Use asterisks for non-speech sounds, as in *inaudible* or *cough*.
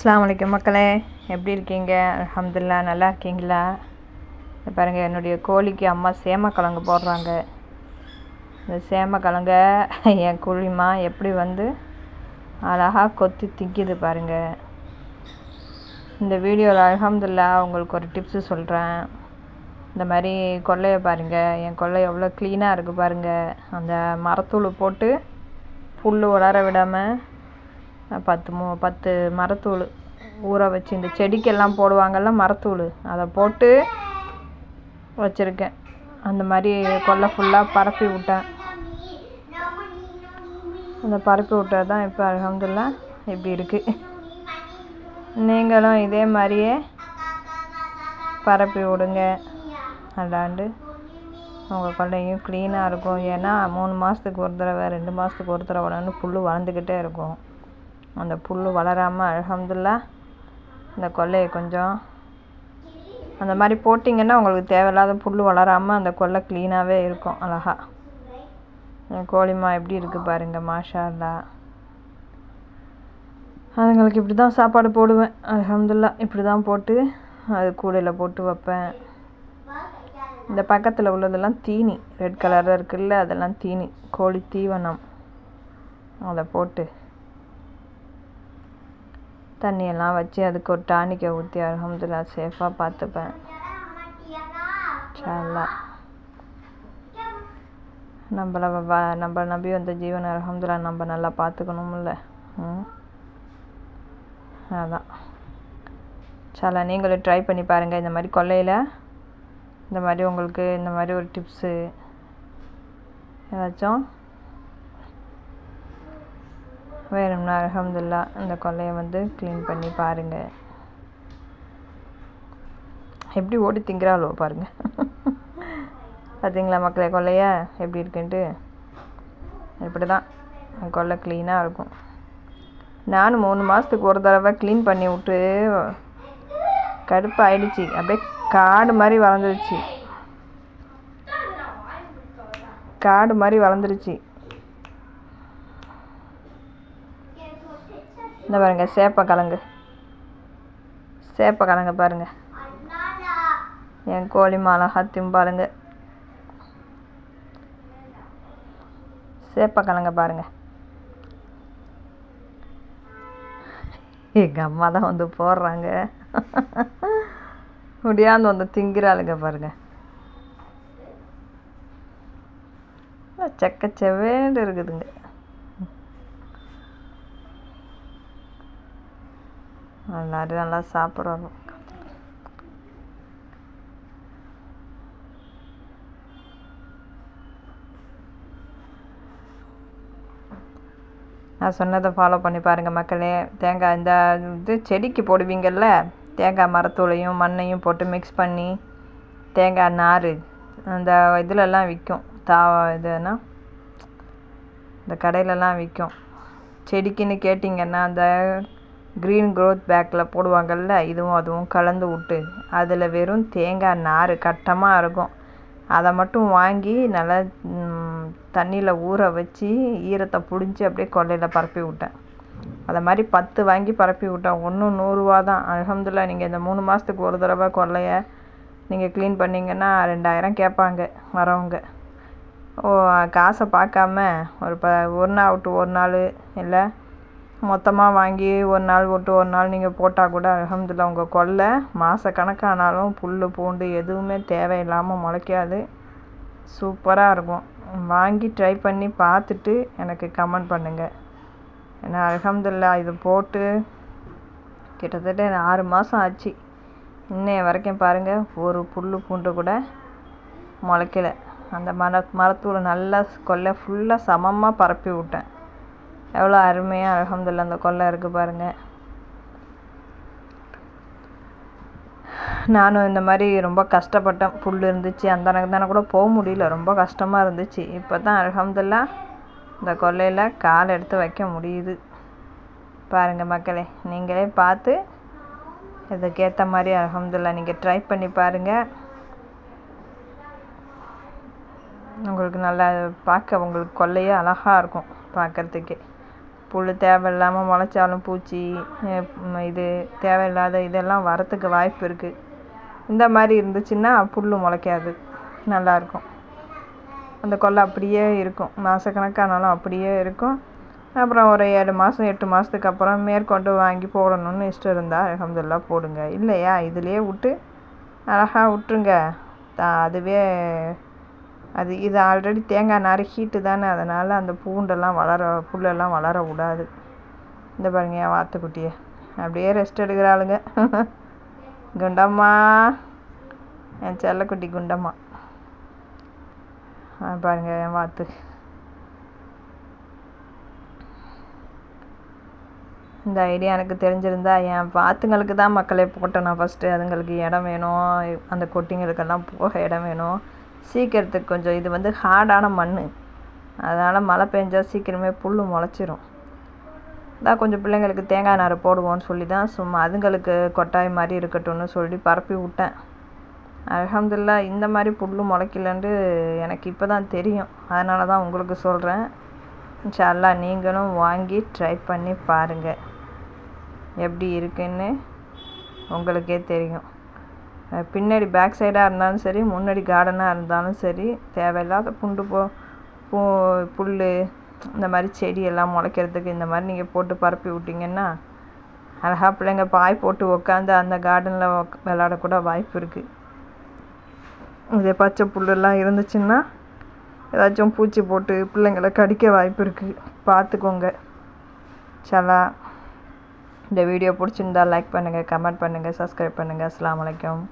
அஸ்லாம் வலைக்கம் மக்களே எப்படி இருக்கீங்க? அலமதுல்லா நல்லா இருக்கீங்களா? பாருங்கள் என்னுடைய கோழிக்கு அம்மா சேமக்கிழங்கு போடுறாங்க. இந்த சேமக்கிழங்க *laughs* என் குழிமா எப்படி வந்து அழகாக கொத்தி திங்கிது பாருங்கள் இந்த வீடியோவில் அலமதுல்லா உங்களுக்கு ஒரு டிப்ஸு சொல்கிறேன் இந்த மாதிரி கொள்ளையை பாருங்கள் என் கொல்லை எவ்வளோ க்ளீனாக இருக்குது பாருங்கள் அந்த மரத்தூள் போட்டு புல் வளர விடாமல் பத்து மூ பத்து மரத்தூள் ஊற வச்சு இந்த செடிக்கெல்லாம் போடுவாங்கள்ல மரத்தூள். அதை போட்டு வச்சுருக்கேன். அந்த மாதிரி கொல்லை ஃபுல்லாக பரப்பி விட்டேன். அந்த பரப்பி விட்டது தான் இப்போ அல்ஹம்துலில்லா இப்படி இருக்குது நீங்களும் இதே மாதிரியே பரப்பி விடுங்க. அல்லாண்டு உங்கள் கொள்ளையும் க்ளீனாக இருக்கும். ஏன்னா மூணு மாதத்துக்கு ஒரு தடவை ரெண்டு மாதத்துக்கு ஒரு தடவை புல் வளர்ந்துக்கிட்டே இருக்கும். அந்த புல் வளராமல் அலமதுல்லா இந்த கொல்லையை கொஞ்சம் அந்த மாதிரி போட்டிங்கன்னா உங்களுக்கு தேவையில்லாத புல் வளராமல் அந்த கொல்லை க்ளீனாகவே இருக்கும் அழகாக கோழிமா எப்படி இருக்குது பாருங்கள் மாஷா அல்லா அதுங்களுக்கு இப்படி தான் சாப்பாடு போடுவேன் அலமதுல்லா இப்படி தான் போட்டு அது கூடையில் போட்டு வைப்பேன். இந்த பக்கத்தில் உள்ளதெல்லாம் தீனி ரெட் கலரில் இருக்குல்ல அதெல்லாம் தீனி கோழி தீவனம். அதை போட்டு தண்ணியெல்லாம் வச்சு அதுக்கு ஒரு டானிக்கை ஊற்றி அலமதுல்லா சேஃபாக பார்த்துப்பேன். இன்ஷா நம்மளை வ நம்ம நம்பி வந்த ஜீவன் அலமதுல்லா நம்ம நல்லா பார்த்துக்கணும்ல. ம். அதான். சாலா நீங்களும் ட்ரை பண்ணி பாருங்கள் இந்த மாதிரி கொல்லையில் இந்த மாதிரி உங்களுக்கு இந்த மாதிரி ஒரு டிப்ஸு ஏதாச்சும் வேணும்னா அலமதுல்லா அந்த கொல்லையை வந்து க்ளீன் பண்ணி பாருங்கள் எப்படி ஓடி திங்கிறாளோ பாருங்கள் பார்த்தீங்களா மக்களை கொல்லைய எப்படி இருக்குன்ட்டு? இப்படி தான் கொல்லை க்ளீனாக இருக்கும். நானும் மூணு மாதத்துக்கு ஒரு தடவை க்ளீன் பண்ணி விட்டு கடுப்பு ஆயிடுச்சு அப்படியே காடு மாதிரி வளர்ந்துருச்சு. காடு மாதிரி வளர்ந்துருச்சு. இந்த பாருங்க சேப்பக்கிழங்கு சேப்பக்கிழங்கு பாருங்கள் என் கோழி மிளகா திம்பாளுங்க. சேப்பக்கிழங்க பாருங்க. எங்கள் அம்மா தான் வந்து போடுறாங்க. முடியாந்து வந்து திங்கிறாளுங்க பாருங்க. செக்க செவேண்டு இருக்குதுங்க. எல்லாரும் நல்லா சாப்பிட்றோம் நான் சொன்னதை ஃபாலோ பண்ணி பாருங்கள் மக்களே. தேங்காய் இந்த இது செடிக்கு போடுவீங்கள்ல தேங்காய் மரத்தூளையும் மண்ணையும் போட்டு மிக்ஸ் பண்ணி தேங்காய் நார் அந்த இதிலெல்லாம் விற்கும் தா இதுனா இந்த கடையிலலாம் விற்கும் செடிக்குன்னு கேட்டிங்கன்னா அந்த க்ரீன் க்ரோத் பேக்கில் போடுவாங்கள்ல இதுவும் அதுவும் கலந்து விட்டு அதில் வெறும் தேங்காய் நார் கட்டமாக இருக்கும். அதை மட்டும் வாங்கி நல்லா தண்ணியில் ஊற வச்சு ஈரத்தை பிடிஞ்சி அப்படியே கொல்லையில் பரப்பி விட்டேன். அதை மாதிரி பத்து வாங்கி பரப்பி விட்டேன். ஒன்றும் நூறுரூவா தான். அலமதுல்லா நீங்கள் இந்த மூணு மாதத்துக்கு ஒரு தடவை கொல்லையை நீங்கள் க்ளீன் பண்ணிங்கன்னா ரெண்டாயிரம் கேட்பாங்க வரவங்க. ஓ காசை பார்க்காம ஒரு ப ஒரு நாள் விட்டு ஒரு நாள் இல்லை மொத்தமாக வாங்கி ஒரு நாள் விட்டு ஒரு நாள் நீங்கள் போட்டால் கூட அலமதுல்லா உங்கள் கொல்லை மாத கணக்கானாலும் புல் பூண்டு எதுவுமே தேவையில்லாமல் முளைக்காது. சூப்பராக இருக்கும். வாங்கி ட்ரை பண்ணி பார்த்துட்டு எனக்கு கமெண்ட் பண்ணுங்கள் ஏன்னா அலமதுல்லா இது போட்டு கிட்டத்தட்ட ஆறு மாதம் ஆச்சு. இன்னைய வரைக்கும் பாருங்கள் ஒரு புல் பூண்டு கூட முளைக்கலை. அந்த மர மரத்தூள் நல்லா கொல்லை ஃபுல்லாக சமமாக பரப்பி விட்டேன். எவ்வளோ அருமையாக அலமதுல்லா அந்த கொல்லை இருக்குது பாருங்கள் நானும் இந்த மாதிரி ரொம்ப கஷ்டப்பட்டேன். புல் இருந்துச்சு அந்த தானே கூட போக முடியல. ரொம்ப கஷ்டமாக இருந்துச்சு. இப்போ தான் அலமதுல்லா இந்த கொல்லையில் கால் எடுத்து வைக்க முடியுது. பாருங்கள் மக்களே நீங்களே பார்த்து இதுக்கேற்ற மாதிரி அலமதுல்லா நீங்கள் ட்ரை பண்ணி பாருங்கள் உங்களுக்கு நல்லா பார்க்க உங்களுக்கு கொல்லையே அழகாக இருக்கும் பார்க்குறதுக்கே. புல் தேவையில்லாமல் முளைச்சாலும் பூச்சி இது தேவையில்லாத இதெல்லாம் வரத்துக்கு வாய்ப்பு இருக்குது இந்த மாதிரி இருந்துச்சுன்னா புல் முளைக்காது. நல்லாயிருக்கும் அந்த கொல்லை அப்படியே இருக்கும். மாதக்கணக்கானாலும் அப்படியே இருக்கும். அப்புறம் ஒரு ஏழு மாதம் எட்டு மாதத்துக்கு அப்புறம் மேற்கொண்டு வாங்கி போடணும்னு இஷ்டம் இருந்தால் அலமதுல்லா போடுங்க. இல்லையா? இதுலேயே விட்டு அழகாக விட்ருங்க அதுவே அது இது ஆல்ரெடி தேங்காய் நார் ஹீட்டு தானே அதனால் அந்த பூண்டெல்லாம் வளர புல்லெல்லாம் வளர விடாது. இந்த பாருங்க என் வாத்துக்குட்டியை. அப்படியே ரெஸ்ட் எடுக்கிறாளுங்க. குண்டம்மா. என் செல்லக்குட்டி குண்டம்மா. பாருங்க என் வாத்து. இந்த ஐடியா எனக்கு தெரிஞ்சிருந்தா என் வாத்துங்களுக்கு தான் மக்களே போட்டேன் நான் ஃபஸ்ட்டு அதுங்களுக்கு இடம் வேணும் அந்த கொட்டிங்களுக்கெல்லாம் போக இடம் வேணும். சீக்கிரத்துக்கு கொஞ்சம் இது வந்து ஹார்டான மண் அதனால் மழை பெஞ்சால் சீக்கிரமே புல் முளைச்சிரும். தான் கொஞ்சம் பிள்ளைங்களுக்கு தேங்காய் நார் போடுவோன்னு சொல்லி தான் சும்மா அதுங்களுக்கு கொட்டாய் மாதிரி இருக்கட்டும்னு சொல்லி பரப்பி விட்டேன். அலமதுல்லா இந்த மாதிரி புல் முளைக்கலன்ட்டு எனக்கு இப்போ தான் தெரியும். அதனால தான் உங்களுக்கு சொல்கிறேன் இன்ஷால்லா நீங்களும் வாங்கி ட்ரை பண்ணி பாருங்கள் எப்படி இருக்குன்னு உங்களுக்கே தெரியும். பின்னாடி பேக் சைடாக இருந்தாலும் சரி முன்னாடி கார்டனாக இருந்தாலும் சரி தேவையில்லாத புண்டு போ பூ புல் இந்த மாதிரி செடி எல்லாம் முளைக்கிறதுக்கு இந்த மாதிரி நீங்கள் போட்டு பரப்பி விட்டிங்கன்னா அழகாக பிள்ளைங்க பாய் போட்டு உக்காந்து அந்த கார்டனில் விளாடக்கூட வாய்ப்பு இருக்குது இதே பச்சை புல்லெல்லாம் இருந்துச்சுன்னா ஏதாச்சும் பூச்சி போட்டு பிள்ளைங்களை கடிக்க வாய்ப்பு இருக்குது பார்த்துக்கோங்க சலா இந்த வீடியோ பிடிச்சிருந்தா லைக் பண்ணுங்கள் கமெண்ட் பண்ணுங்கள் சப்ஸ்கிரைப் பண்ணுங்கள் அஸ்லாம் வலைக்கம்